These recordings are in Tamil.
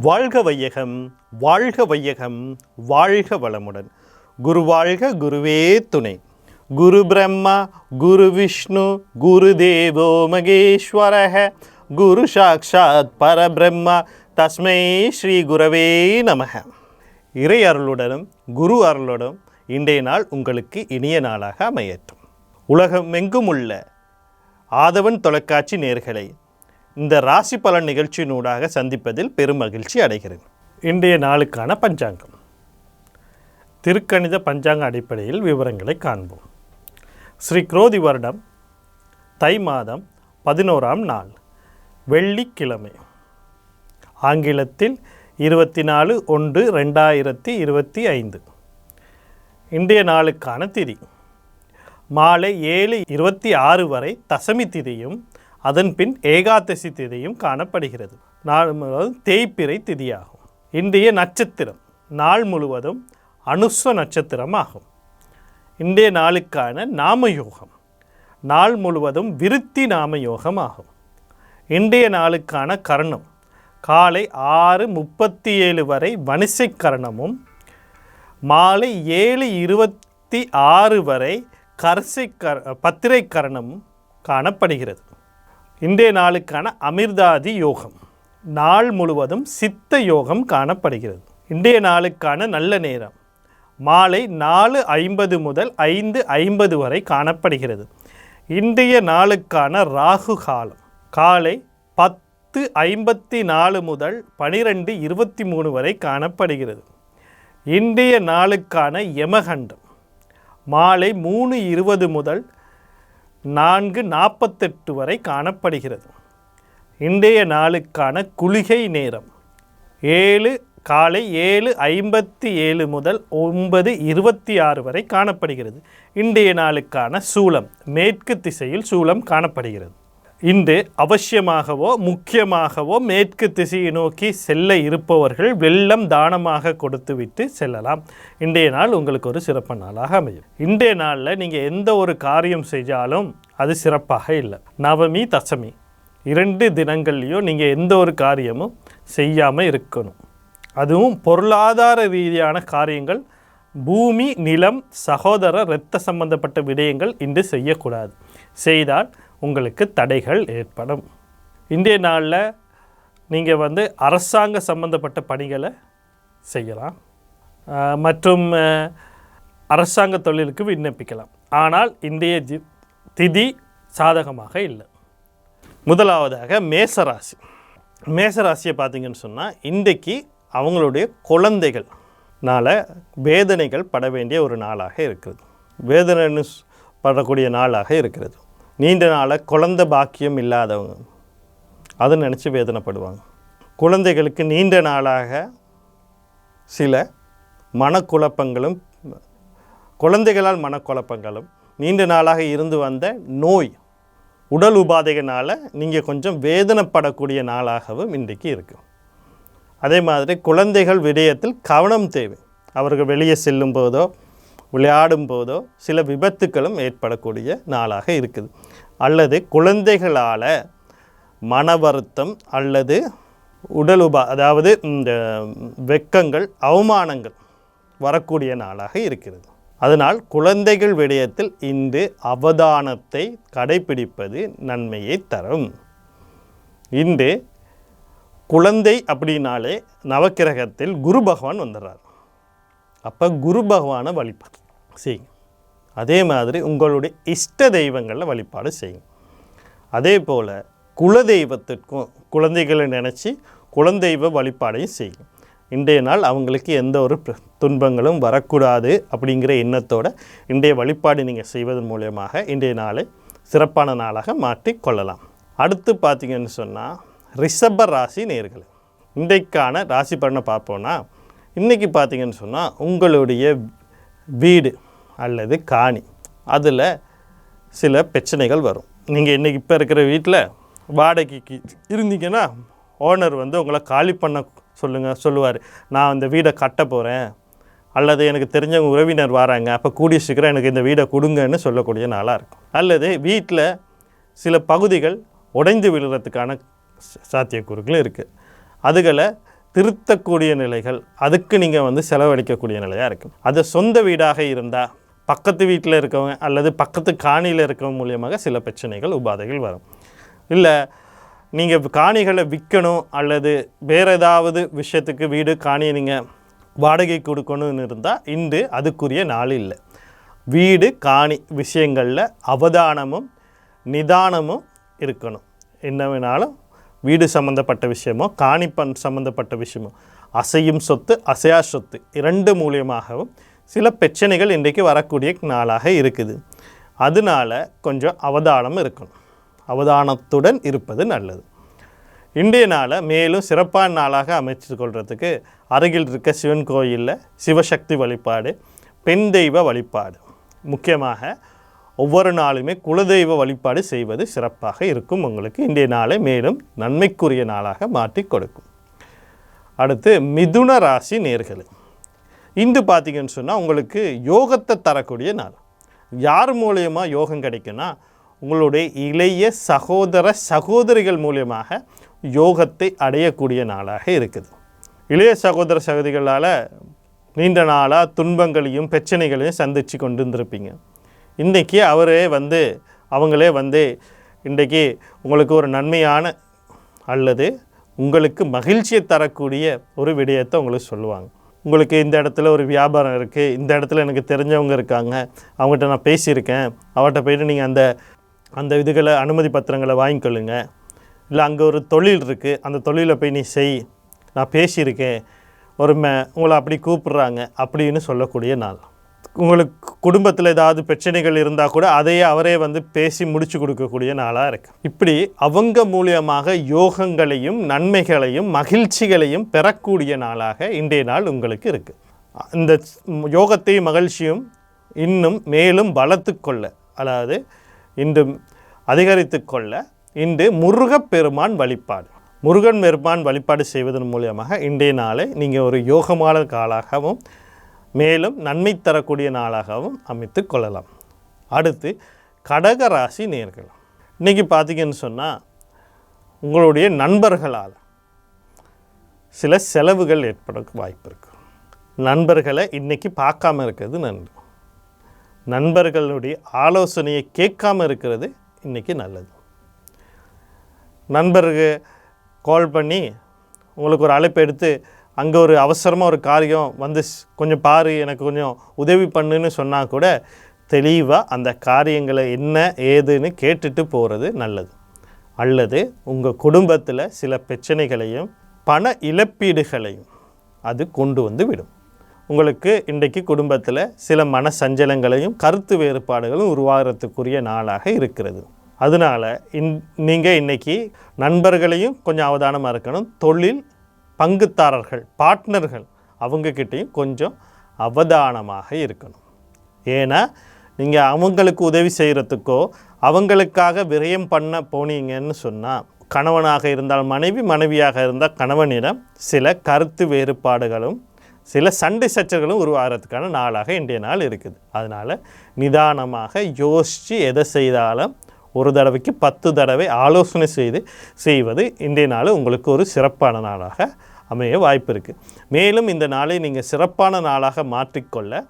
வாழ்க வையகம் வாழ்க வையகம் வாழ்க வளமுடன். குரு வாழ்க குருவே துணை. குரு பிரம்மா குரு விஷ்ணு குரு தேவோ மகேஸ்வரக. குரு சாக்ஷாத் பரபிரம்மா தஸ்மை ஸ்ரீ குரவே நமக. இறை அருளுடனும் குரு அருளுடன் இன்றைய நாள் உங்களுக்கு இனிய நாளாக அமையட்டும். உலகமெங்கும் உள்ள ஆதவன் தொலைக்காட்சி நேர்களை இந்த ராசி பலன் நிகழ்ச்சியினூடாக சந்திப்பதில் பெரும் மகிழ்ச்சி அடைகிறேன் இன்றைய நாளுக்கான பஞ்சாங்கம். திருக்கணித பஞ்சாங்க அடிப்படையில் விவரங்களை காண்போம். ஸ்ரீ குரோதி வருடம் தை மாதம் பதினோராம் நாள் வெள்ளிக்கிழமை. ஆங்கிலத்தில் இருபத்தி நாலு ஒன்று ரெண்டாயிரத்தி இருபத்தி ஐந்து. இன்றைய நாளுக்கான திதி. மாலை ஏழு இருபத்தி ஆறு வரை தசமி திதியும் அதன் பின் ஏகாதசி திதியும் காணப்படுகிறது. நாள் முழுவதும் தேய்ப்பிறை திதியாகும். இன்றைய நட்சத்திரம் நாள் முழுவதும் அனுஸ்வ நட்சத்திரம் ஆகும் இன்றைய நாளுக்கான நாமயோகம் நாள் முழுவதும் விருத்தி நாமயோகம் ஆகும் இன்றைய நாளுக்கான கரணம் காலை ஆறு முப்பத்தி ஏழு வரை வணிசை கரணமும் மாலை ஏழு இருபத்தி ஆறு வரை கரசை கர பத்திரை கரணமும் காணப்படுகிறது. இன்றைய நாளுக்கான அமிர்தாதி யோகம். நாள் முழுவதும் சித்த யோகம் காணப்படுகிறது. இன்றைய நாளுக்கான நல்ல நேரம். மாலை நாலு ஐம்பது முதல் ஐந்து ஐம்பது வரை காணப்படுகிறது. இன்றைய நாளுக்கான ராகு காலம். காலை பத்து ஐம்பத்தி நாலு முதல் பனிரெண்டு இருபத்தி மூணு வரை காணப்படுகிறது. இன்றைய நாளுக்கான யமகண்டம். மாலை மூணு இருபது முதல் நான்கு நாற்பத்தெட்டு வரை காணப்படுகிறது. இன்றைய நாளுக்கான குளிகை நேரம் ஏழு காலை ஏழு ஐம்பத்தி ஏழு முதல் ஒன்பது இருபத்தி ஆறு வரை காணப்படுகிறது. இன்றைய நாளுக்கான சூலம் மேற்கு திசையில் சூலம் காணப்படுகிறது. இன்று அவசியமாகவோ முக்கியமாகவோ மேற்கு திசையை நோக்கி செல்ல இருப்பவர்கள் வெள்ளம் தானமாக கொடுத்துவிட்டு செல்லலாம். இன்றைய நாள் உங்களுக்கு ஒரு சிறப்பு நாளாக அமையும். இன்றைய நாளில் நீங்கள் எந்த ஒரு காரியம் செஞ்சாலும் அது சிறப்பாக இல்லை. நவமி தசமி இரண்டு தினங்கள்லையும் நீங்கள் எந்த ஒரு காரியமும் செய்யாமல் இருக்கணும். அதுவும் பொருளாதார ரீதியான காரியங்கள் பூமி நிலம் சகோதர இரத்த சம்பந்தப்பட்ட விடயங்கள் இன்று செய்யக்கூடாது. செய்தால் உங்களுக்கு தடைகள் ஏற்படும். இன்றைய நாளில் நீங்கள் வந்து அரசாங்க சம்பந்தப்பட்ட பணிகளை செய்யலாம். மற்றும் அரசாங்க தொழிலுக்கு விண்ணப்பிக்கலாம். ஆனால் இன்றைய ஜி- திதி சாதகமாக இல்லை. முதலாவதாக மேசராசி. மேசராசியை பார்த்தீங்கன்னு சொன்னால் இன்றைக்கு அவங்களுடைய குழந்தைகள்னால வேதனைகள் பட வேண்டிய ஒரு நாளாக இருக்கிறது. வேதனைன்னு படக்கூடிய நாளாக இருக்கிறது. நீண்ட நாளாக குழந்தை பாக்கியம் இல்லாதவங்க. அதை நினச்சி வேதனைப்படுவாங்க. குழந்தைகளுக்கு நீண்ட நாளாக சில மனக்குழப்பங்களும் குழந்தைகளால் மனக்குழப்பங்களும் நீண்ட நாளாக இருந்து வந்த நோய் உடல் உபாதைகளால் நீங்கள் கொஞ்சம் வேதனைப்படக்கூடிய நாளாகவும் இன்றைக்கு இருக்குது அதே மாதிரி குழந்தைகள் விடயத்தில் கவனம் தேவை. அவர்கள் வெளியே செல்லும் போதோ விளையாடும் போதோ சில விபத்துக்களும் ஏற்படக்கூடிய நாளாக இருக்குது. அல்லது குழந்தைகளால் மன வருத்தம் அல்லது உடல் உபா அதாவது இந்த வெக்கங்கள் அவமானங்கள் வரக்கூடிய நாளாக இருக்கிறது. அதனால் குழந்தைகள் விடயத்தில் இன்று அவதானத்தை கடைபிடிப்பது நன்மையை தரும். இன்று குழந்தை அப்படின்னாலே நவக்கிரகத்தில் குரு பகவான் வந்துடுறார் அப்போ குரு பகவானை வழிபாடு செய்யுங்க அதே மாதிரி உங்களுடைய இஷ்ட தெய்வங்களில் வழிபாடு செய்யுங்க அதே போல் குலதெய்வத்திற்கும் குழந்தைகளை நினச்சி குலதெய்வ வழிபாடையும் செய்யுங்க இன்றைய நாள் அவங்களுக்கு எந்த ஒரு துன்பங்களும் வரக்கூடாது அப்படிங்கிற எண்ணத்தோடு இன்றைய வழிபாடு நீங்கள் செய்வதன் மூலயமாக இன்றைய நாளை சிறப்பான நாளாக மாற்றி கொள்ளலாம். அடுத்து பார்த்தீங்கன்னு சொன்னால் ரிஷப ராசி நேர்கள். இன்றைக்கான ராசி பலனை பார்ப்போன்னா இன்றைக்கி பார்த்தீங்கன்னு சொன்னால் உங்களுடைய வீடு அல்லது காணி அதில் சில பிரச்சனைகள் வரும். நீங்கள் இன்றைக்கி இப்போ இருக்கிற வீட்டில் வாடகைக்கு இருந்தீங்கன்னா ஓனர் வந்து உங்களை காலி பண்ண சொல்லுங்கள் சொல்லுவார். நான் இந்த வீடை கட்ட போகிறேன் அல்லது எனக்கு தெரிஞ்சவங்க உறவினர் வராங்க அப்போ கூடிய சீக்கிரம் எனக்கு இந்த வீடை கொடுங்கன்னு சொல்லக்கூடிய நாளாக இருக்கும். அல்லது வீட்டில் சில பகுதிகள் உடைந்து விழுறதுக்கான சாத்தியக்கூறுகளும் இருக்குது அதுகளை திருத்தக்கூடிய நிலைகள் அதுக்கு நீங்கள் வந்து செலவழிக்கக்கூடிய நிலையாக இருக்கும். அது சொந்த வீடாக இருந்தால் பக்கத்து வீட்டில் இருக்கவங்க அல்லது பக்கத்து காணியில் இருக்கவங்க மூலியமாக சில பிரச்சனைகள் உபாதைகள் வரும். இல்லை நீங்கள் காணிகளை விற்கணும் அல்லது வேறு ஏதாவது விஷயத்துக்கு வீடு காணியை நீங்கள் வாடகை கொடுக்கணும்னு இருந்தால் இன்று அதுக்குரிய நாள் இல்லை. வீடு காணி விஷயங்களில் அவதானமும் நிதானமும் இருக்கணும். என்ன வேணாலும் வீடு சம்மந்தப்பட்ட விஷயமோ காணிப்பன் சம்மந்தப்பட்ட விஷயமோ அசையும் சொத்து அசையா சொத்து இரண்டு மூலியமாகவும் சில பிரச்சனைகள் இன்றைக்கு வரக்கூடிய நாளாக இருக்குது. அதனால கொஞ்சம் அவதானம் இருக்கணும். அவதானத்துடன் இருப்பது நல்லது. இன்றைய நாளை மேலும் சிறப்பான நாளாக அமைச்சு கொள்கிறதுக்கு அருகில் இருக்க சிவன் கோயிலில் சிவசக்தி வழிபாடு பெண் தெய்வ வழிபாடு. முக்கியமாக ஒவ்வொரு நாளுமே குலதெய்வ வழிபாடு செய்வது சிறப்பாக இருக்கும் உங்களுக்கு. இன்றைய நாளை மேலும் நன்மைக்குரிய நாளாக மாற்றி கொடுக்கும். அடுத்து மிதுன ராசி நேர்களை. இன்று பார்த்தீங்கன்னு சொன்னால் உங்களுக்கு யோகத்தை தரக்கூடிய நாள். யார் மூலயமா யோகம் கிடைக்குன்னா உங்களுடைய இளைய சகோதர சகோதரிகள் மூலியமாக யோகத்தை அடையக்கூடிய நாளாக இருக்குது. இளைய சகோதர சகோதரிகளால் நீண்ட நாளாக துன்பங்களையும் பிரச்சனைகளையும் சந்தித்து கொண்டு இருந்திருப்பீங்க இன்றைக்கி அவரே வந்து அவங்களே வந்து இன்றைக்கி உங்களுக்கு ஒரு நன்மையான அல்லது உங்களுக்கு மகிழ்ச்சியை தரக்கூடிய ஒரு விடயத்தை உங்களுக்கு சொல்லுவாங்க. உங்களுக்கு இந்த இடத்துல ஒரு வியாபாரம் இருக்குது இந்த இடத்துல எனக்கு தெரிஞ்சவங்க இருக்காங்க அவங்ககிட்ட நான் பேசியிருக்கேன் அவர்கிட்ட போய்ட்டு நீங்கள் அந்த அந்த இதுகளை அனுமதி பத்திரங்களை வாங்கிக்கொள்ளுங்க இல்லை அங்கே ஒரு தொழில் இருக்குது அந்த தொழிலை போய் நீ செய் நான் பேசியிருக்கேன் ஒரு மே உங்களை அப்படி கூப்பிட்றாங்க அப்படின்னு சொல்லக்கூடிய நாள். உங்களுக்கு குடும்பத்தில் ஏதாவது பிரச்சனைகள் இருந்தால் கூட அதையே அவரே வந்து பேசி முடிச்சு கொடுக்கக்கூடிய நாளாக இருக்கு. இப்படி அவங்க மூலியமாக யோகங்களையும் நன்மைகளையும் மகிழ்ச்சிகளையும் பெறக்கூடிய நாளாக இன்றைய நாள் உங்களுக்கு இருக்குது இந்த யோகத்தையும் மகிழ்ச்சியும் இன்னும் மேலும் வளர்த்து கொள்ள அதாவது இன்று அதிகரித்து கொள்ள இன்று முருகப்பெருமான் வழிபாடு. முருகன் பெருமான் வழிபாடு செய்வதன் மூலியமாக இன்றைய நாளை நீங்கள் ஒரு யோகமான காலாகவும் மேலும் நன்மை தரக்கூடிய நாளாகவும் அமைத்து கொள்ளலாம். அடுத்து கடக ராசி நேர்கள். இன்றைக்கி பார்த்தீங்கன்னு சொன்னால் உங்களுடைய நண்பர்களால் சில செலவுகள் ஏற்பட வாய்ப்பு இருக்கு. நண்பர்களை இன்றைக்கி பார்க்காம இருக்கிறது நன்று. நண்பர்களுடைய ஆலோசனையை கேட்காம இருக்கிறது இன்றைக்கி நல்லது. நண்பருக்கு கால் பண்ணி உங்களுக்கு ஒரு அழைப்பு எடுத்து அங்கே ஒரு அவசரமாக ஒரு காரியம் வந்து கொஞ்சம் பாரு எனக்கு கொஞ்சம் உதவி பண்ணுன்னு சொன்னால் கூட தெளிவாக அந்த காரியங்களை என்ன ஏதுன்னு கேட்டுட்டு போகிறது நல்லது. அல்லது உங்கள் குடும்பத்தில் சில பிரச்சனைகளையும் பண இழப்பீடுகளையும் அது கொண்டு வந்து விடும். உங்களுக்கு இன்றைக்கு குடும்பத்தில் சில மன சஞ்சலங்களையும் கருத்து வேறுபாடுகளும் உருவாகிறதுக்குரிய நாளாக இருக்கிறது. அதனால் இன் நீங்கள் இன்றைக்கி நண்பர்களையும் கொஞ்சம் அவதானமாக இருக்கணும். தொழில் பங்குத்தாரர்கள் பார்ட்னர்கள் அவங்கக்கிட்டேயும் கொஞ்சம் அவதானமாக இருக்கணும். ஏன்னா நீங்கள் அவங்களுக்கு உதவி செய்கிறதுக்கோ அவங்களுக்காக விரயம் பண்ண போனீங்கன்னு சொன்னால் கணவனாக இருந்தால் மனைவி மனைவியாக இருந்தால் கணவனிடம் சில கருத்து வேறுபாடுகளும் சில சண்டை சச்சர்களும் உருவாகிறதுக்கான நாளாக இன்றைய நாள் இருக்குது. அதனால் நிதானமாக யோசித்து எதை செய்தாலும் ஒரு தடவைக்கு பத்து தடவை ஆலோசனை செய்து செய்வது இன்றைய நாள் உங்களுக்கு ஒரு சிறப்பான நாளாக அமைய வாய்ப்பு இருக்குது மேலும் இந்த நாளை நீங்கள் சிறப்பான நாளாக மாற்றிக்கொள்ள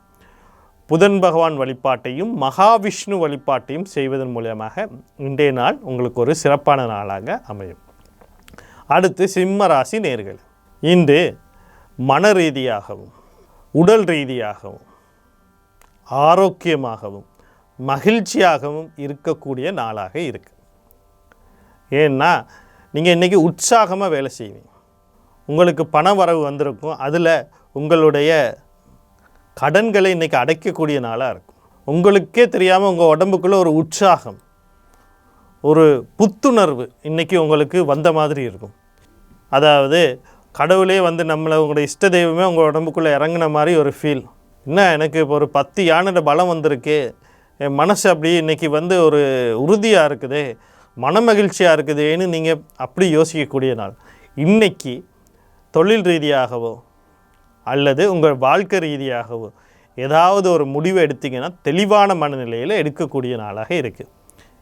புதன் பகவான் வழிபாட்டையும் மகாவிஷ்ணு வழிபாட்டையும் செய்வதன் மூலமாக இன்றைய நாள் உங்களுக்கு ஒரு சிறப்பான நாளாக அமையும். அடுத்து சிம்ம ராசி நேர்கள். இன்று மன ரீதியாகவும் உடல் ரீதியாகவும் ஆரோக்கியமாகவும் மகிழ்ச்சியாகவும் இருக்கக்கூடிய நாளாக இருக்குது ஏன்னா நீங்கள் இன்றைக்கி உற்சாகமாக வேலை செய்வீங்க. உங்களுக்கு பண வரவு வந்திருக்கும். அதில் உங்களுடைய கடன்களை இன்றைக்கி அடைக்கக்கூடிய நாளாக இருக்கும். உங்களுக்கே தெரியாமல் உங்கள் உடம்புக்குள்ளே ஒரு உற்சாகம் ஒரு புத்துணர்வு இன்றைக்கி உங்களுக்கு வந்த மாதிரி இருக்கும். அதாவது கடவுளே வந்து நம்மளை உங்களோட இஷ்ட தெய்வமே உங்கள் உடம்புக்குள்ளே இறங்குன மாதிரி ஒரு ஃபீல் என்ன எனக்கு இப்போ ஒரு பத்து யானையோட பலம் வந்திருக்கு. என் மனசு அப்படி இன்றைக்கி வந்து ஒரு உறுதியாக இருக்குது மனமகிழ்ச்சியாக இருக்குதேன்னு நீங்கள் அப்படி யோசிக்கக்கூடிய நாள். இன்றைக்கி தொழில் ரீதியாகவோ அல்லது உங்கள் வாழ்க்கை ரீதியாகவோ ஏதாவது ஒரு முடிவு எடுத்தீங்கன்னா தெளிவான மனநிலையில் எடுக்கக்கூடிய நாளாக இருக்குது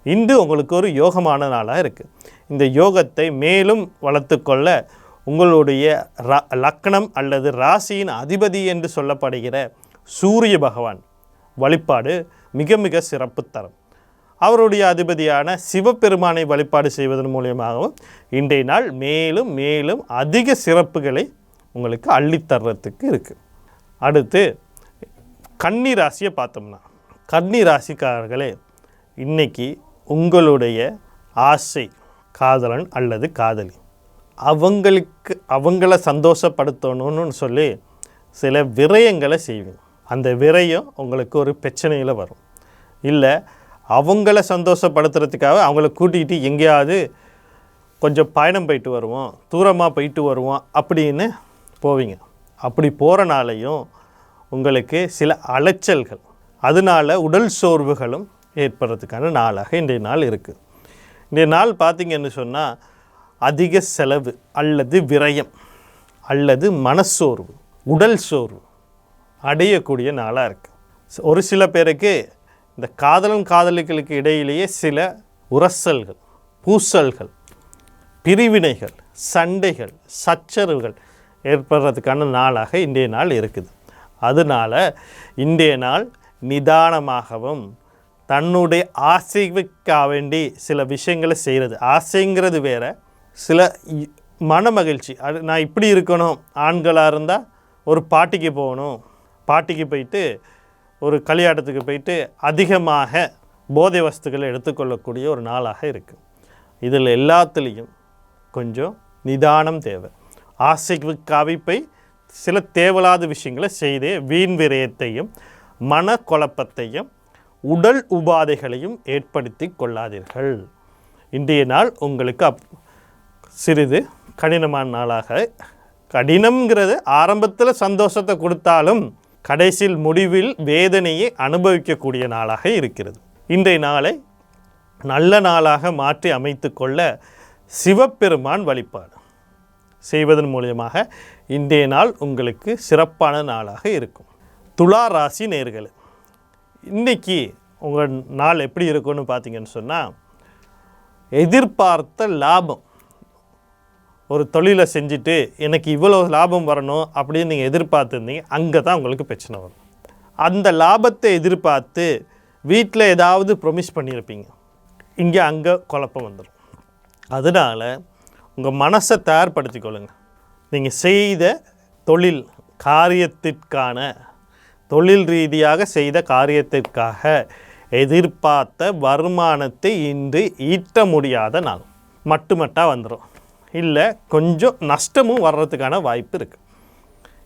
இன்று உங்களுக்கு ஒரு யோகமான நாளாக இருக்குது இந்த யோகத்தை மேலும் வளர்த்துக்கொள்ள உங்களுடைய ர லக்னம் அல்லது ராசியின் அதிபதி என்று சொல்லப்படுகிற சூரிய பகவான் வழிபாடு மிக மிக சிறப்பு தரும். அவருடைய அதிபதியான சிவபெருமானை வழிபாடு செய்வதன் மூலியமாகவும் இன்றைய நாள் மேலும் மேலும் அதிக சிறப்புகளை உங்களுக்கு அள்ளித்தர்றதுக்கு இருக்குது அடுத்து கன்னி ராசியை பார்த்தோம்னா கன்னி ராசிக்காரர்களே இன்னைக்கு உங்களுடைய ஆசை காதலன் அல்லது காதலி அவங்களுக்கு அவங்கள சந்தோஷப்படுத்தணும்னு சொல்லி சில விரயங்களை செய்வீங்க. அந்த விரயம் உங்களுக்கு ஒரு பிரச்சனையில் வரும். இல்லை அவங்கள சந்தோஷப்படுத்துறதுக்காக அவங்கள கூட்டிகிட்டு எங்கேயாவது கொஞ்சம் பயணம் போயிட்டு வருவோம் தூரமாக போயிட்டு வருவோம் அப்படின்னு போவீங்க. அப்படி போகிறனாலையும் உங்களுக்கு சில அலைச்சல்கள். அதனால உடல் சோர்வுகளும் ஏற்படுறதுக்கான நாளாக இன்றைய நாள் இருக்குது இன்றைய நாள் பார்த்திங்கன்னு சொன்னால் அதிக செலவு அல்லது விரயம் அல்லது மனச்சோர்வு உடல் சோர்வு அடையக்கூடிய நாளாக இருக்குது ஒரு சில பேருக்கு இந்த காதலன் காதலிகளுக்கு இடையிலேயே சில உரசல்கள் பூசல்கள் பிரிவினைகள் சண்டைகள் சச்சரவுகள் ஏற்படுறதுக்கான நாளாக இன்றைய நாள் இருக்குது. அதனால் இன்றைய நாள் நிதானமாகவும் தன்னுடைய ஆசைக்காக வேண்டி சில விஷயங்களை செய்கிறது. ஆசைங்கிறது வேற சில இ- மன மகிழ்ச்சி. அது நான் இப்படி இருக்கணும் ஆண்களாக இருந்தால் ஒரு பாட்டிக்கு போகணும். பாட்டிக்கு போயிட்டு ஒரு கலியாட்டத்துக்கு போயிட்டு அதிகமாக போதை வஸ்துக்களை எடுத்துக்கொள்ளக்கூடிய ஒரு நாளாக இருக்குது இதில் எல்லாத்துலேயும் கொஞ்சம் நிதானம் தேவை. ஆசைக்கு கவிப்பை சில தேவலாத விஷயங்களை செய்து வீண் விரயத்தையும் மனக்குழப்பத்தையும் உடல் உபாதைகளையும் ஏற்படுத்தி கொள்ளாதீர்கள். இன்றைய நாள் உங்களுக்கு அப் சிறிது கடினமான நாளாக கடினம்ங்கிறது ஆரம்பத்தில் சந்தோஷத்தை கொடுத்தாலும் கடைசியில் முடிவில் வேதனையை அனுபவிக்கக்கூடிய நாளாக இருக்கிறது. இன்றைய நாளை நல்ல நாளாக மாற்றி அமைத்து கொள்ள சிவபெருமான் வழிபாடு செய்வதன் மூலியமாக இன்றைய நாள் உங்களுக்கு சிறப்பான நாளாக இருக்கும். துலா ராசி நேர்கள் இன்னைக்கு உங்கள் நாள் எப்படி இருக்கும்னு பார்த்தீங்கன்னு சொன்னால் எதிர்பார்த்த லாபம் ஒரு தொழிலை செஞ்சுட்டு எனக்கு இவ்வளோ லாபம் வரணும் அப்படின்னு நீங்கள் எதிர்பார்த்துருந்தீங்க அங்கே தான் உங்களுக்கு பிரச்சனை வரும். அந்த லாபத்தை எதிர்பார்த்து வீட்டில் ஏதாவது ப்ரொமிஸ் பண்ணியிருப்பீங்க. இங்கே அங்கே குழப்பம் வந்துடும் அதனால் உங்கள் மனசை தயார்படுத்தி கொள்ளுங்கள் நீங்கள் செய்த தொழில் காரியத்திற்கான தொழில் ரீதியாக செய்த காரியத்திற்காக எதிர்பார்த்த வருமானத்தை இன்று ஈட்ட முடியாத நாள். மட்டுமட்டாக வந்துடும் இல்லை கொஞ்சம் நஷ்டமும் வர்றதுக்கான வாய்ப்பு இருக்குது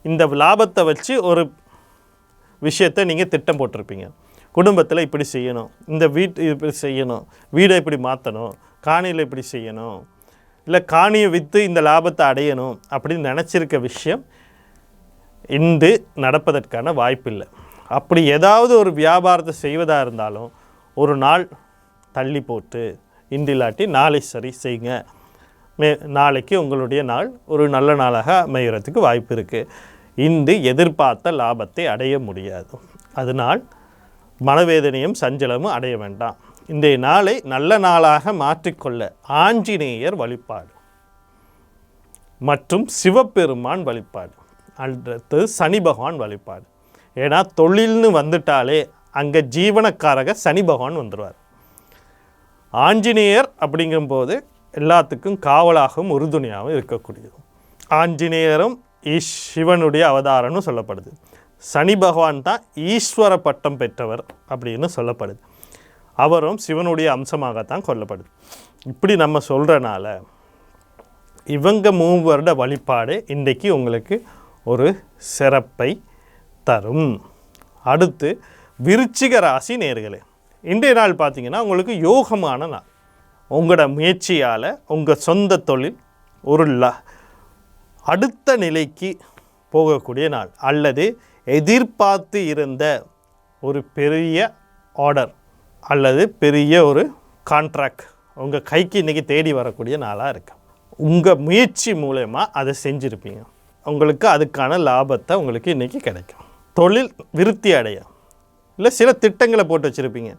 இந்த லாபத்தை வச்சு ஒரு விஷயத்தை நீங்கள் திட்டம் போட்டிருப்பீங்க. குடும்பத்தில் இப்படி செய்யணும். இந்த வீட்டு இப்படி செய்யணும். வீடை இப்படி மாற்றணும் காணியில் இப்படி செய்யணும். இல்லை காணியை விற்று இந்த லாபத்தை அடையணும் அப்படின்னு நினச்சிருக்க விஷயம் இன்று நடப்பதற்கான வாய்ப்பில்லை அப்படி ஏதாவது ஒரு வியாபாரத்தை செய்வதாக இருந்தாலும் ஒரு நாள் தள்ளி போட்டு இன்றில்லாட்டி நாளை சரி செய்யுங்க மே நாளைக்கு உங்களுடைய நாள் ஒரு நல்ல நாளாக அமைகிறதுக்கு வாய்ப்பு இருக்குது இன்று எதிர்பார்த்த லாபத்தை அடைய முடியாது. அதனால் மனவேதனையும் சஞ்சலமும் அடைய வேண்டாம். இன்றைய நாளை நல்ல நாளாக மாற்றிக்கொள்ள ஆஞ்சநேயர் வழிபாடு மற்றும் சிவபெருமான் வழிபாடு அடுத்து சனி பகவான் வழிபாடு. ஏன்னா தொழில்னு வந்துட்டாலே அங்கே ஜீவனக்காரக சனி பகவான் வந்துடுவார் ஆஞ்சநேயர் அப்படிங்கும்போது எல்லாத்துக்கும் காவலாகவும் உறுதுணையாகவும் இருக்கக்கூடியது. ஆஞ்சநேயரும் சிவனுடைய அவதாரம்னு சொல்லப்படுது. சனி பகவான் தான் ஈஸ்வர பட்டம் பெற்றவர் அப்படின்னு சொல்லப்படுது. அவரும் சிவனுடைய அம்சமாகத்தான் கொல்லப்படுது. இப்படி நம்ம சொல்கிறனால இவங்க மூவருட வழிபாடு இன்றைக்கு உங்களுக்கு ஒரு சிறப்பை தரும். அடுத்து விருச்சிக ராசி நேர்களே இன்றைய நாள் பார்த்திங்கன்னா உங்களுக்கு யோகமான நாள். உங்களோட முயற்சியால் உங்கள் சொந்த தொழில் ஒரு ல அடுத்த நிலைக்கு போகக்கூடிய நாள் அல்லது எதிர்பார்த்து இருந்த ஒரு பெரிய ஆர்டர் அல்லது பெரிய ஒரு கான்ட்ராக்ட் உங்கள் கைக்கு இன்றைக்கி தேடி வரக்கூடிய நாளாக இருக்கு. உங்கள் முயற்சி மூலயமா அதை செஞ்சுருப்பீங்க. உங்களுக்கு அதுக்கான லாபத்தை உங்களுக்கு இன்றைக்கி கிடைக்கும். தொழில் விருத்தி அடையும் இல்லை சில திட்டங்களை போட்டு வச்சுருப்பீங்க.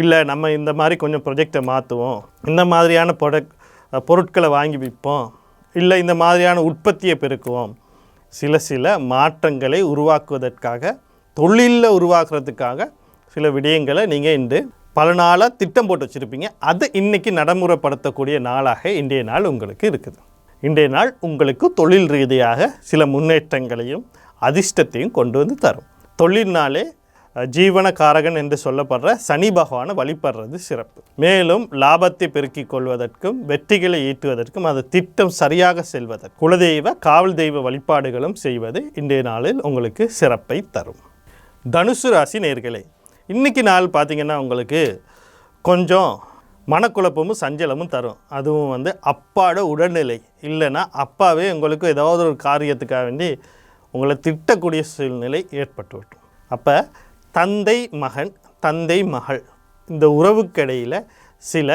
இல்லை நம்ம இந்த மாதிரி கொஞ்சம் ப்ரொஜெக்டை மாற்றுவோம் இந்த மாதிரியான ப்ரொடக்ட் பொருட்களை வாங்கி விற்போம் இல்லை இந்த மாதிரியான உற்பத்தியை பெருக்குவோம். சில சில மாற்றங்களை உருவாக்குவதற்காக தொழிலில் உருவாக்குறதுக்காக சில விடயங்களை நீங்கள் இன்று பல நாளாக திட்டம் போட்டு வச்சுருப்பீங்க. அதை இன்றைக்கி நடைமுறைப்படுத்தக்கூடிய நாளாக இன்றைய நாள் உங்களுக்கு இருக்குது. இன்றைய நாள் உங்களுக்கு தொழில் ரீதியாக சில முன்னேற்றங்களையும் அதிர்ஷ்டத்தையும் கொண்டு வந்து தரும். தொழில்னாலே ஜீவனக்காரகன் என்று சொல்லப்படுற சனி பகவானை வழிபடுறது சிறப்பு. மேலும் லாபத்தை பெருக்கிக் கொள்வதற்கும் வெற்றிகளை ஈட்டுவதற்கும் அது திட்டம் சரியாக செல்வதற்கு குலதெய்வ காவல் தெய்வ வழிபாடுகளும் செய்வது இன்றைய நாளில் உங்களுக்கு சிறப்பை தரும். தனுசு ராசி நேர்களே இன்றைக்கி நாள் பார்த்தீங்கன்னா உங்களுக்கு கொஞ்சம் மனக்குழப்பமும் சஞ்சலமும் தரும். அதுவும் வந்து அப்பாவோட உடல்நிலை. இல்லைன்னா அப்பாவே உங்களுக்கு ஏதாவது ஒரு காரியத்துக்காக வேண்டி உங்களை திட்டக்கூடிய சூழ்நிலை ஏற்பட்டு விட்டோம் அப்போ தந்தை மகன் தந்தை மகள். இந்த உறவுக்கிடையில் சில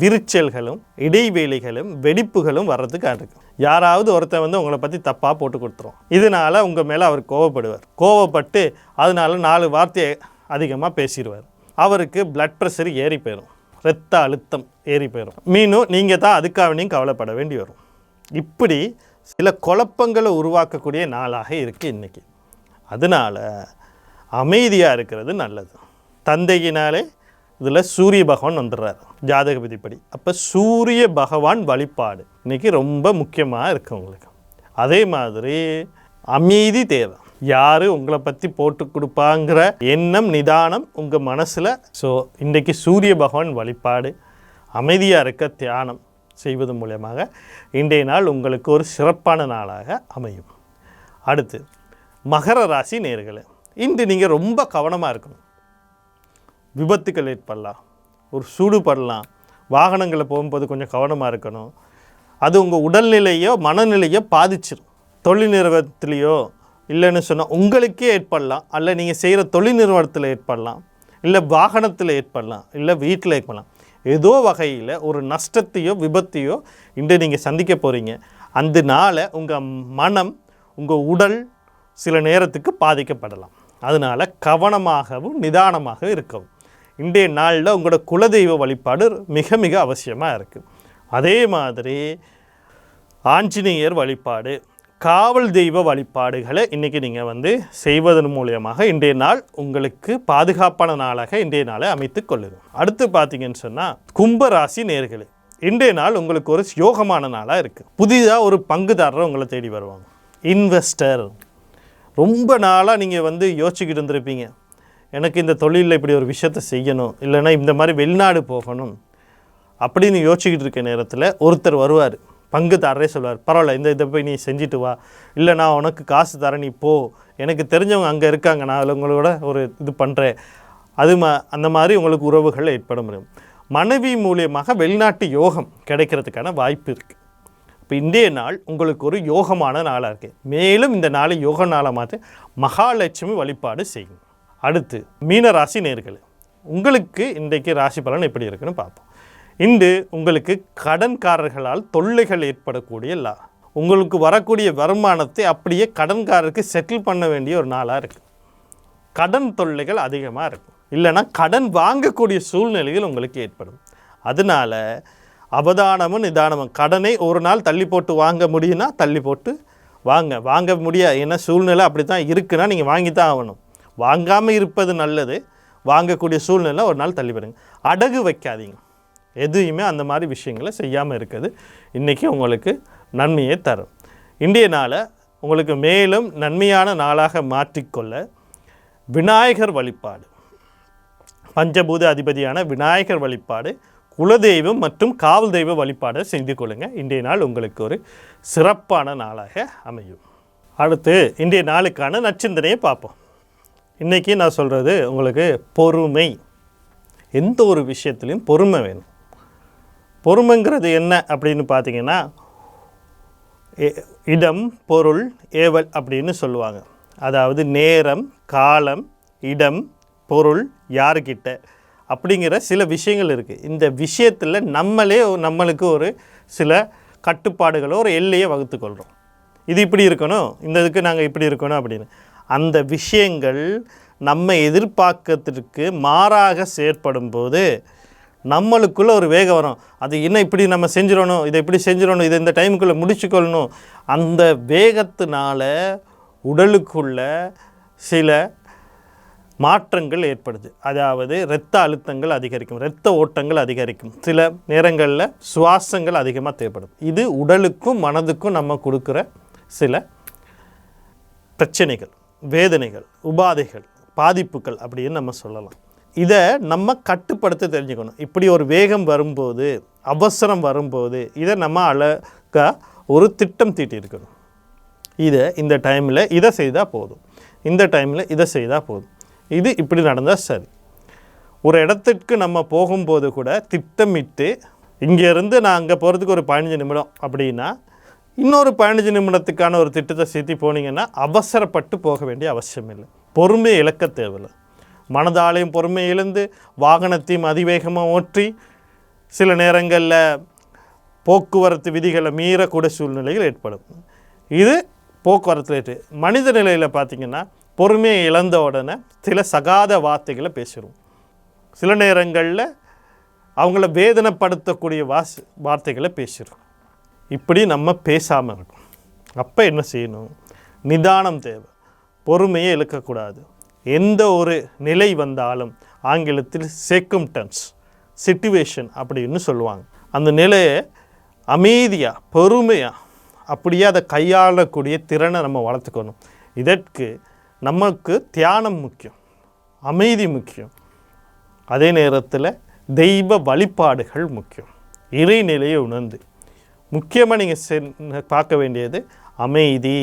விரிச்சல்களும் இடைவேளைகளும் வெடிப்புகளும் வர்றதுக்கு இருக்கும் யாராவது ஒருத்தன் வந்து உங்களை பற்றி தப்பாக போட்டு கொடுத்துரும். இதனால் உங்கள் மேலே அவர் கோவப்படுவார். கோவப்பட்டு அதனால நாலு வார்த்தையை அதிகமாக பேசிடுவார். அவருக்கு பிளட் ப்ரெஷர் ஏறி போயிடும் இரத்த அழுத்தம் ஏறி போயிடும் மீனும் நீங்கள் தான் அதுக்காகவையும் கவலைப்பட வேண்டி வரும். இப்படி சில குழப்பங்களை உருவாக்கக்கூடிய நாளாக இருக்குது இன்றைக்கி அதனால் அமைதியாக இருக்கிறது நல்லது. தந்தையினாலே இதில் சூரிய பகவான் வந்துடுறாரு. ஜாதக விதிப்படி. அப்போ சூரிய பகவான் வழிபாடு இன்றைக்கி ரொம்ப முக்கியமாக இருக்குது உங்களுக்கு. அதே மாதிரி அமைதி தேவை. யார் உங்களை பற்றி போட்டு கொடுப்பாங்கிற எண்ணம் நிதானம் உங்கள் மனசில். ஸோ இன்றைக்கி சூரிய பகவான் வழிபாடு அமைதியாக இருக்க தியானம் செய்வது மூலயமாக இன்றைய நாள் உங்களுக்கு ஒரு சிறப்பான நாளாக அமையும். அடுத்து மகர ராசி நேர்களே. இன்று நீங்கள் ரொம்ப கவனமாக இருக்கணும். விபத்துக்கள் ஏற்படலாம். ஒரு சூடு படலாம். வாகனங்களை போகும்போது கொஞ்சம் கவனமாக இருக்கணும். அது உங்கள் உடல்நிலையோ மனநிலையோ பாதிச்சிடும் தொழில் நிறுவனத்துலேயோ இல்லைன்னு சொன்னால் உங்களுக்கே ஏற்படலாம். அல்ல நீங்கள் செய்கிற தொழில் நிறுவனத்தில் ஏற்படலாம். இல்லை வாகனத்தில் ஏற்படலாம். இல்லை வீட்டில் ஏற்படலாம். ஏதோ வகையில் ஒரு நஷ்டத்தையோ விபத்தையோ இன்று நீங்கள் சந்திக்க போகிறீங்க அந்த நாளை உங்கள் மனம் உங்கள் உடல் சில நேரத்துக்கு பாதிக்கப்படலாம். அதனால் கவனமாகவும் நிதானமாக இருக்கவும். இன்றைய நாளில் உங்களோட குலதெய்வ வழிபாடு மிக மிக அவசியமாக இருக்குது அதே மாதிரி ஆஞ்சநேயர் வழிபாடு காவல் தெய்வ வழிபாடுகளை இன்றைக்கி நீங்கள் வந்து செய்வதன் மூலியமாக இன்றைய நாள் உங்களுக்கு பாதுகாப்பான நாளாக இன்றைய நாளை அமைத்து கொள்ளுங்கள் அடுத்து பார்த்தீங்கன்னு சொன்னால் கும்பராசி நேர்களே இன்றைய நாள் உங்களுக்கு ஒரு யோகமான நாளாக இருக்குது புதிதாக ஒரு பங்குதாரர் உங்களை தேடி வருவாங்க. இன்வெஸ்டர் ரொம்ப நாளாக நீங்கள் வந்து யோசிச்சுக்கிட்டு இருந்திருப்பீங்க. எனக்கு இந்த தொழிலில் இப்படி ஒரு விஷயத்தை செய்யணும் இல்லைன்னா இந்த மாதிரி வெளிநாடு போகணும் அப்படின்னு யோசிச்சுக்கிட்டு இருக்க நேரத்தில் ஒருத்தர் வருவார். பங்கு தரே சொல்வார் பரவாயில்ல இந்த இதை போய் நீ செஞ்சுட்டு வா. இல்லை நான் உனக்கு காசு தரேன் நீ போ. எனக்கு தெரிஞ்சவங்க அங்கே இருக்காங்க நான் அதில் உங்களோட ஒரு இது பண்ணுறேன் அது மா அந்த மாதிரி உங்களுக்கு உறவுகள் ஏற்பட முடியும் மனைவி மூலியமாக வெளிநாட்டு யோகம் கிடைக்கிறதுக்கான வாய்ப்பு இருக்குது இப்போ இன்றைய நாள் உங்களுக்கு ஒரு யோகமான நாளாக இருக்குது மேலும் இந்த நாளை யோக நாளாக மாற்றி மகாலட்சுமி வழிபாடு செய்யும் அடுத்து மீன ராசி நேர்கள் உங்களுக்கு இன்றைக்கு ராசி பலன் எப்படி இருக்குன்னு பார்ப்போம். இன்று உங்களுக்கு கடன்காரர்களால் தொல்லைகள் ஏற்படக்கூடிய லா. உங்களுக்கு வரக்கூடிய வருமானத்தை அப்படியே கடன்காரருக்கு செட்டில் பண்ண வேண்டிய ஒரு நாளாக இருக்குது கடன் தொல்லைகள் அதிகமாக இருக்கும். இல்லைன்னா கடன் வாங்கக்கூடிய சூழ்நிலைகள் உங்களுக்கு ஏற்படும். அதனால் அவதானமும் நிதானமும். கடனை ஒரு நாள் தள்ளி போட்டு வாங்க முடியும்னா தள்ளி போட்டு வாங்க. வாங்க முடியாது ஏன்னா சூழ்நிலை அப்படி தான் இருக்குன்னா நீங்கள் வாங்கி தான் ஆகணும். வாங்காமல் இருப்பது நல்லது. வாங்கக்கூடிய சூழ்நிலை ஒரு நாள் தள்ளி போடுங்க. அடகு வைக்காதீங்க. எதையுமே அந்த மாதிரி விஷயங்களை செய்யாமல் இருக்குது இன்றைக்கி உங்களுக்கு நன்மையை தரும். இன்றைய நாளை உங்களுக்கு மேலும் நன்மையான நாளாக மாற்றிக்கொள்ள விநாயகர் வழிபாடு. பஞ்சபூத அதிபதியான விநாயகர் வழிபாடு குலதெய்வம் மற்றும் காவல் தெய்வ வழிபாடை செய்து கொள்ளுங்கள் இன்றைய நாள் உங்களுக்கு ஒரு சிறப்பான நாளாக அமையும். அடுத்து இன்றைய நாளுக்கான நச்சிந்தனையை பார்ப்போம். இன்றைக்கி நான் சொல்கிறது உங்களுக்கு பொறுமை. எந்த ஒரு விஷயத்துலையும் பொறுமை வேணும். பொறுமைங்கிறது என்ன அப்படின்னு பார்த்தீங்கன்னா இடம் பொருள் ஏவல் அப்படின்னு சொல்லுவாங்க. அதாவது நேரம் காலம் இடம் பொருள் யாருக்கிட்ட? அப்படிங்கிற சில விஷயங்கள் இருக்குது இந்த விஷயத்தில் நம்மளே நம்மளுக்கு ஒரு சில கட்டுப்பாடுகளோ ஒரு எல்லையை வகுத்துக்கொள்கிறோம் இது இப்படி இருக்கணும் இந்த இதுக்கு நாங்கள் இப்படி இருக்கணும் அப்படின்னு. அந்த விஷயங்கள் நம்ம எதிர்பார்க்கறதுக்கு மாறாக செயற்படும் போது நம்மளுக்குள்ளே ஒரு வேகம் வரும். அது இன்னும் இப்படி நம்ம செஞ்சிடணும் இதை இப்படி செஞ்சிடணும் இதை இந்த டைமுக்குள்ளே முடிச்சுக்கொள்ளணும். அந்த வேகத்தினால உடலுக்குள்ள சில மாற்றங்கள் ஏற்படுது. அதாவது இரத்த அழுத்தங்கள் அதிகரிக்கும் இரத்த ஓட்டங்கள் அதிகரிக்கும். சில நேரங்களில் சுவாசங்கள் அதிகமாக தேவைப்படும் இது உடலுக்கும் மனதுக்கும் நம்ம கொடுக்குற சில பிரச்சனைகள் வேதனைகள் உபாதைகள் பாதிப்புகள் அப்படின்னு நம்ம சொல்லலாம். இதை நம்ம கட்டுப்படுத்த தெரிஞ்சுக்கணும். இப்படி ஒரு வேகம் வரும்போது அவசரம் வரும்போது இதை நம்ம அழகாக ஒரு திட்டம் தீட்டியிருக்கணும். இதை இந்த டைமில் இதை செய்தால் போதும். இந்த டைமில் இதை செய்தால் போதும். இது இப்படி நடந்தால் சரி. ஒரு இடத்துக்கு நம்ம போகும்போது கூட திட்டமிட்டு இங்கேருந்து நான் அங்கே போகிறதுக்கு ஒரு பதினஞ்சு நிமிடம் அப்படின்னா இன்னொரு பதினஞ்சு நிமிடத்துக்கான ஒரு திட்டத்தை சேர்த்து போனீங்கன்னா அவசரப்பட்டு போக வேண்டிய அவசியம் இல்லை. பொறுமையை இழக்க தேவையில்லை. மனதாலையும் பொறுமை இழந்து வாகனத்தையும் அதிவேகமாக ஓற்றி சில நேரங்களில் போக்குவரத்து விதிகளை மீறக்கூடிய சூழ்நிலைகள் ஏற்படும். இது போக்குவரத்து ரேட்டு மனித நிலையில் பார்த்திங்கன்னா பொறுமையை இழந்த உடனே சில சகாத வார்த்தைகளை பேசிடுவோம். சில நேரங்களில் அவங்கள வேதனைப்படுத்தக்கூடிய வாஸ் வார்த்தைகளை பேசிடுவோம். இப்படி நம்ம பேசாமல் இருக்கணும். அப்போ என்ன செய்யணும்? நிதானம் தேவை. பொறுமையை இழக்கக்கூடாது. எந்த ஒரு நிலை வந்தாலும் ஆங்கிலத்தில் செக்கும்டன்ஸ் சிட்டுவேஷன் அப்படின்னு சொல்லுவாங்க. அந்த நிலையை அமைதியாக பொறுமையாக அப்படியே அதை கையாளக்கூடிய திறனை நம்ம வளர்த்துக்கணும். இதற்கு நமக்கு தியானம் முக்கியம் அமைதி முக்கியம். அதே நேரத்தில் தெய்வ வழிபாடுகள் முக்கியம். இறைநிலையை உணர்ந்து. முக்கியமாக நீங்கள் செ பார்க்க வேண்டியது அமைதி.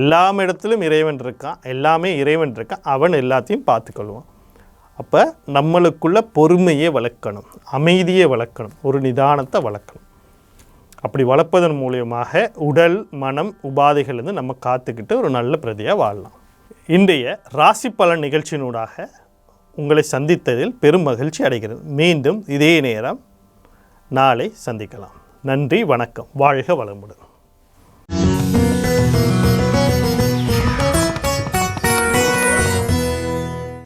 எல்லா இடத்துலையும் இறைவன் இருக்கான் எல்லாமே இறைவன் இருக்கான் அவன் எல்லாத்தையும் பார்த்துக்கொள்வான். அப்போ நம்மளுக்குள்ள பொறுமையை வளர்க்கணும் அமைதியை வளர்க்கணும் ஒரு நிதானத்தை வளர்க்கணும். அப்படி வளர்ப்பதன் மூலியமாக உடல் மனம் உபாதைகள்லேருந்து நம்ம காத்துக்கிட்டு ஒரு நல்ல பிரதியாக வாழலாம். இன்றைய ராசி பலன் நிகழ்ச்சியினூடாக உங்களை சந்தித்ததில் பெரும் மகிழ்ச்சி அடைகிறது. மீண்டும் இதே நேரம் நாளை சந்திக்கலாம். நன்றி வணக்கம். வாழ்க வளமுடன்.